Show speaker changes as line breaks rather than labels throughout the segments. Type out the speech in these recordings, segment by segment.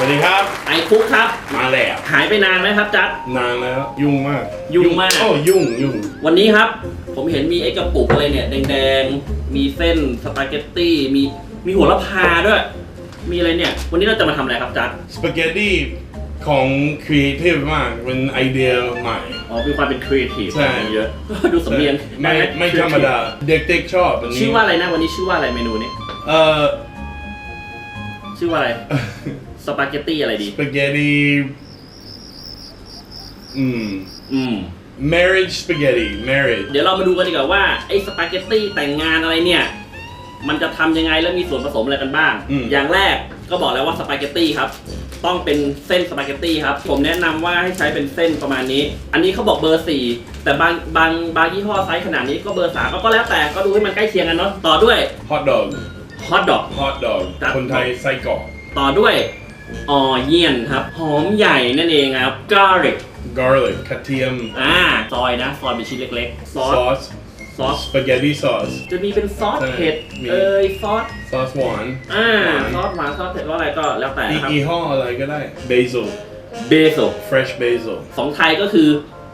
สวัสดีครับ
ไอ้คุกครับ
มาแล้ว
หายไปนานไหมครับจัด
นานแล้ว ยุ่งมาก
ยุ่งมาก
โอ้ยุ่งยุ่ง
วันนี้ครับ ผมเห็นมีไอ้กระปุกอะไรเนี่ยแดงๆ มีเส้นสปาเกตตี้ มีมีหัวละพาด้วย มีอะไรเนี่ย วันนี้เราจะมาทำอะไรครับจัด
สปาเกตตี้ของครีเอทีฟมากเป็นไอเดียใหม่
อ๋อมีความเป็นครีเอทีฟ
ใช่
เยอะ ดูสำเนียง
ไม่ไม่ธรรมดา เด็กๆชอบอันนี้
ชื่อว่าอะไรนะวันนี้ชื่อว่าอะไรเมนูนี้
เอ่อ
ชื่อว่าอะไร สปาเกตตี้อะไรดี
สปาเกตตี้อืม
อืม
marriage spaghetti marriage
เดี๋ยวเรามาดูกันดีกว่าว่าไอ้สปาเกตตี้แต่งงานอะไรเนี่ย มันจะทำยังไงแล้วมีส่วนผสมอะไรกันบ้าง
อืม
อย่างแรกก็บอกแล้วว่าสปาเกตตี้ครับ ต้องเป็นเส้นสปาเกตตี้ครับ ผมแนะนำว่าให้ใช้เป็นเส้นประมาณนี้ อันนี้เขาบอกเบอร์ 4 แต่บางบางบางยี่ห้อไซส์ขนาดนี้ก็เบอร์3ก็แล้วแต่ก็ดูให้มันใกล้เคียงกันเนาะต่อด้วย
hot dog
ฮอทดอก
hot dog
ครับ
คนไทยไส้กรอก
ต่อด้วย ออเยียนครับ หอมใหญ่นั่นเองครับ garlic
garlic กระเทียม
อ่า ซอยนะ ซอยเป็นชิ้นเล็กๆ ซอ
ซ
ส
อส
ซอส
สปาเกตตี้ซอส
จะมีเป็นซอส
ใช่
เผ็ด
มี
เอยซอส
ซอสหวาน
อ่า
หวาน
ซอสหวานซอสเผ็ดว่าอะไรก็แล้วแต่
อี
นะครับ
ยี่ห้ออะไรก็ได้ basil
เบโซ
fresh basil
สองไทยก็คือ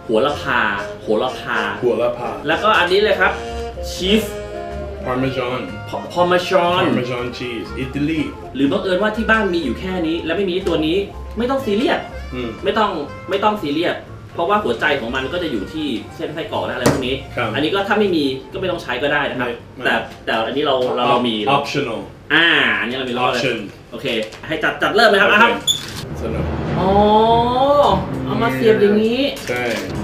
หัวละพาโหระพา
หัวละพา
แล้วก็อันนี้เลยครับชีส
parmesan
พอมาชอน
parmesan cheese อิตาลี
หรือบังเอิญว่าที่บ้านมีอยู่แค่นี้ แล้วไม่มีตัวนี้ไม่ต้องซีเรียส
อืม
ไม่ต้องไม่ต้องซีเรียสเพราะว่าหัวใจของมันก็จะอยู่ที่เส้นไส้กรอกและอะไรพวกนี้
ครับ
อันนี้ก็ถ้าไม่มีก็ไม่ต้องใช้ก็ได้นะครับ
ไม่ไม่
แต่แต่อันนี้เราเราเรามี
optional
อ่าอันนี้เรามีรอดเลย
option
โอเค ให้จัดจัดเริ่มเลยครับนะครับ
สนุก
อ๋อ เอามาเสียบอย่างนี้
ใช่
อ๋อเอา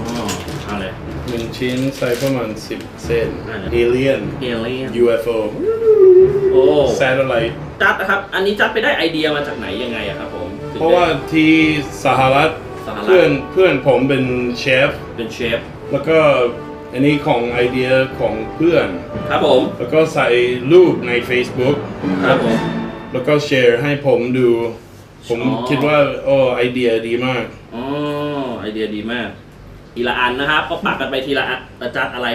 เลย
หนึ่งชิ้นใส่ประมาณ 10เส้น
อ่า
alien
เอเลียน
UFO
โอ้
satellite
จัดนะครับ อันนี้จัดไปได้ไอเดียมาจากไหนยังไงอะครับผมถึง
เพราะว่าที่สหรัฐ
สหรัฐ
เพื่อนเพื่อนผมเป็นเชฟ
เป็นเชฟ
แล้วก็อันนี้ของไอเดียของเพื่อน
ครับผม
แล้วก็ใส่รูปใน Facebook
ครับผม
แล้วก็แชร์ให้ผมดู ผม
อ๋อ
คิดว่าโอ้ไอเดียดีมาก
อ๋อ ไอเดียดีมาก ทีละอันนะครับ ก็ปักกันไปทีละอันแต่จัดอะไร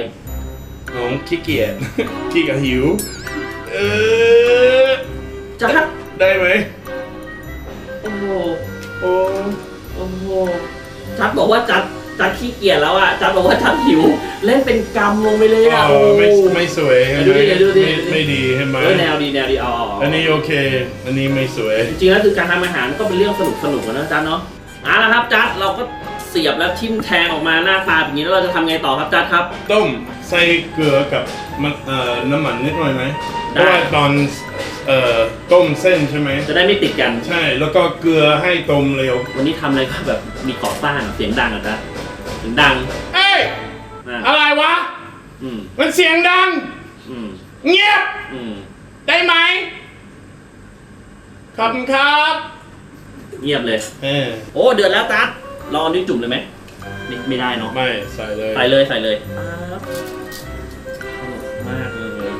น้องขี้เกียจ ขี้กับหิว เออ
จัด
ได้ไหม
โอ้โห
โอ้
โอ้โหจัดบอกว่าจัดจัดขี้เกียจแล้วอะจัดบอกว่าจัดหิว เล่นเป็นกรรมลงไปเลยอะ
เอ
โอ้
อไม่ไม่สวยใช่ไหม
ดูดิเดี๋ยวดูดิ
ไม่ไม่ดีใช่ไหม
เออแนวดีแนวดีอ๋ออั
อันนี้โอเค อันนี้ไม่สวย
จริงๆแล้วคือการทำอาหารก็เป็นเรื่องสนุกสนุกๆนะจัดเนาะเอาละครับจัดเราก็เสียบแล้วทิ่มแทงออกมาหน้าตาแบบนี้แล้วเราจะทำไงต่อครับจัดครับ
ต้มใส่เกลือกับมันเอ่อน้ำมันนิดหน่อยไหมเพ
ได้
ราะว่าตอนเอ่อต้มเส้นใช่ไหม
จะได้ไม่ติดกัน
ใช่แล้วก็เกลือให้ต้มเร็ว
วันนี้ทำอะไรก็แบบมีก่อสร้างเสียงดังอะจ๊ะเสียงดัง
เอ้ย
นะ
อะไรวะ
อืม
มันเสียงดัง
อืม
เงียบ
อืม
ได้ไหมขอบคุณครับ
เงียบเลย
เออ
โอ้เดือดแล้วจัด เราเอานิ้วจุ่มเลยไหมไม่ไม่ได้เนาะ
ไม่ใส่เลย
ใส่เลยใส่เลยปั๊บสนุกมากเลย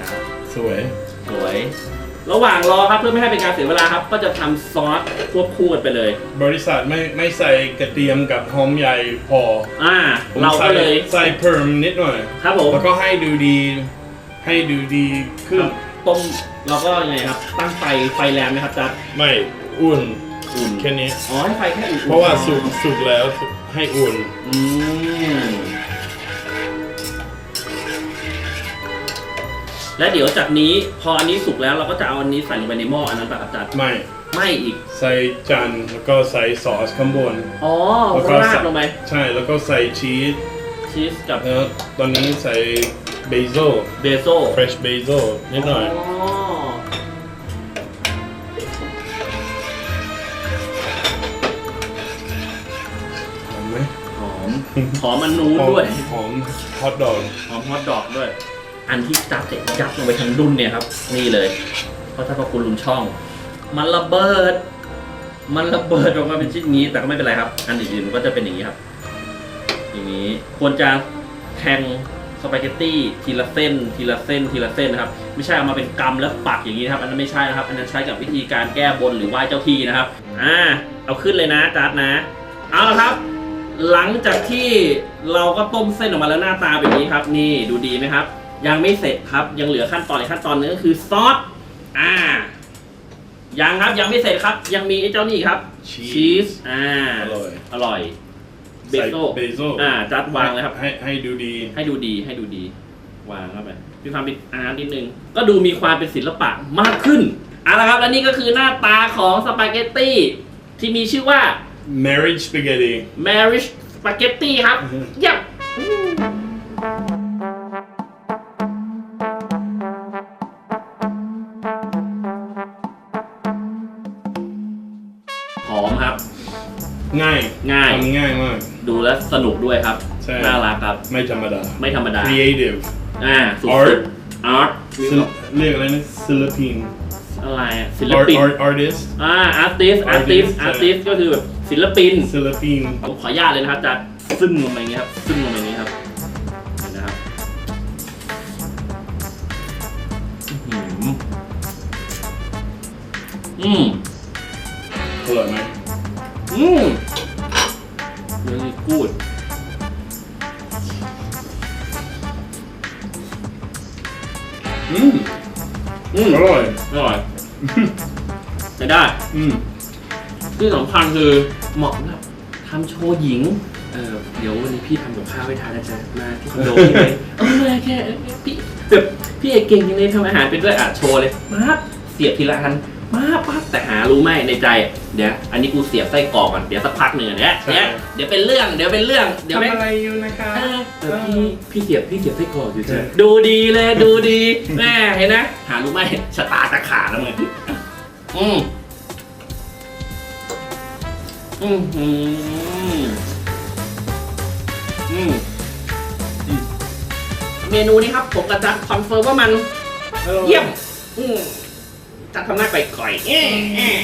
ครับ
สวย
สวย ระหว่างรอครับเพื่อไม่ให้เป็นการเสียเวลาครับ ก็จะทำซอสควบคู่กันไปเลย
บริษัทไม่ไม่ใส่กระเทียมกับหอมใหญ่พอ
อ่า
ผม
เราก็
ใส่
เลย
ใส่เพิ่มนิดหน่อย
ครับผม
แล้วก็ให้ดูดี ให้ดูดีขึ้น
ต้มเราก็ยังไงครับ ตั้งไฟไฟแรงไหมครับจัด
ไม่อุ่น
อุ่น
แค่นี้
อ๋อให้ไฟแค่อุ่นๆ
เพราะว่าสุกสุกแล้วให้อุ่น
อืมและเดี๋ยวจากนี้พออันนี้สุกแล้วเราก็จะเอาอันนี้ใส่ลงไปในหม้ออันนั้นปะครับจัด
ไม่
ไม่อีก
ใส่จานแล้วก็ใส่ซอสข้างบน
อ๋อ
แล้วก็
รา
ใส่
ดลงไป
ใช่แล้วก็ใส่ชีส
ชีสกับ
แล้วตอนนี้ใส่เบซิล
เบโซ
fresh basil นิดหน่อย
อ๋อ
หอ
หอมมันนูนด้วย
หอมฮอทดอก
หอมฮอตดอกด้วย อันที่จับเสร็จยัดลงไปทั้งดุนเนี่ยครับ นี่เลยเพราะถ้าพระคุณลุนช่อง มันระเบิด มันระเบิดออกมาเป็นชิ้นนี้แต่ก็ไม่เป็นไรครับ อันอื่นๆมันก็จะเป็นอย่างนี้ครับ อย่างนี้ควรจะแทงสปาเกตตี้ทีละเส้นทีละเส้นทีละเส้นนะครับ ไม่ใช่เอามาเป็นกำแล้วปักอย่างนี้นะครับ อันนั้นไม่ใช่นะครับ อันนั้นใช้กับวิธีการแก้บนหรือไหว้เจ้าที่นะครับ อ่า เอาขึ้นเลยนะจัดนะ เอาละครับ หลังจากที่เราก็ต้มเส้นออกมาแล้วหน้าตาแบบนี้ครับ นี่ดูดีไหมครับ ยังไม่เสร็จครับยังเหลือขั้นตอนอีกขั้นตอนหนึงก็คือซอสอ่ายังครับยังไม่เสร็จครับ ยังมีไอ้เจ้านี่ครับชีสอ่า
อร่อย
อร่อยเบ
ใส่
โซ
เบโซ
อ่าจัดวางเลยครับ
ให้ให้ดูดี
ให้ดูดีให้ดูดี วางเข้าไปมีความเป็นอาร์ตนิดนึง ก็ดูมีความเป็นศิลปะมากขึ้นเอาละครับ และนี่ก็คือหน้าตาของสปาเกตตี้ที่มีชื่อว่า
marriage spaghetti
marriage spaghetti ครับ
อือฮึ
เยี่ยมหอมครับ
ง่าย
ง่าย
ทำง่ายมาก
ดูแล้วสนุกด้วยครับ
ใช่
น่ารักครับ
ไม่ธรรมดา
ไม่ธรรมดา
creative
อ่าสุด
Art
อาร์ต
ศิลเรียกอะไรนะศิลปิน
อะไรอะศิล
art
ปิน
art artist
อ่าอาร์ติสอาร์ติส
Artist
อาร์ติสก็คือแบบศิลปิน
ศิลปิน
ผมขออนุญาตเลยนะครับจะซึ่งลงไปอย่างนี้ครับ ซึ่งลงไปอย่างนี้ครับเห็นนะครับอื้อหืออืม
อร่อยไหม
อืมเรื่องนี้กูด
อืม
อืม
อร่อย
อร่อย ใช้ได้
อืม
ที่สำคัญคือเหมาะกับทำโชว์หญิง เออเดี๋ยววันนี้พี่ทำกับข้าวให้ทานนะจ๊ะมาที่คอนโดพี่เลยเออแค่พี่แบบพี่เอกเก่งยังเลยทำอาหารเป็นด้วยอะโชว์เลยมาเสียบทีละอันมาปั๊บแต่หารู้ไหมในใจ เดี๋ยวอันนี้กูเสียบไส้กรอกก่อนเดี๋ยวสักพักหนึ่งอะเดี๋ยวเดี๋ยวเดี๋ยวเป็นเรื่องเดี๋ยวเป็นเรื่องเดี๋ยว
ทำ
ไม่
อะไรอยู่นะคะ
เอ อเออพี่พี่เสียบพี่เสียบไส้กรอกอยู่จ้ะดูดีเลยดูดีแม่เห็นนะหารู้ไหมชะตาจะขาดแล้วมึงอืมอืมอืมอืมอืมเมนูนี้ครับ ผมก็จะคอนเฟิร์มว่ามัน เยี่ยมอืมจะทำหน้าก่อยๆเอ๊ะเอ๊ะ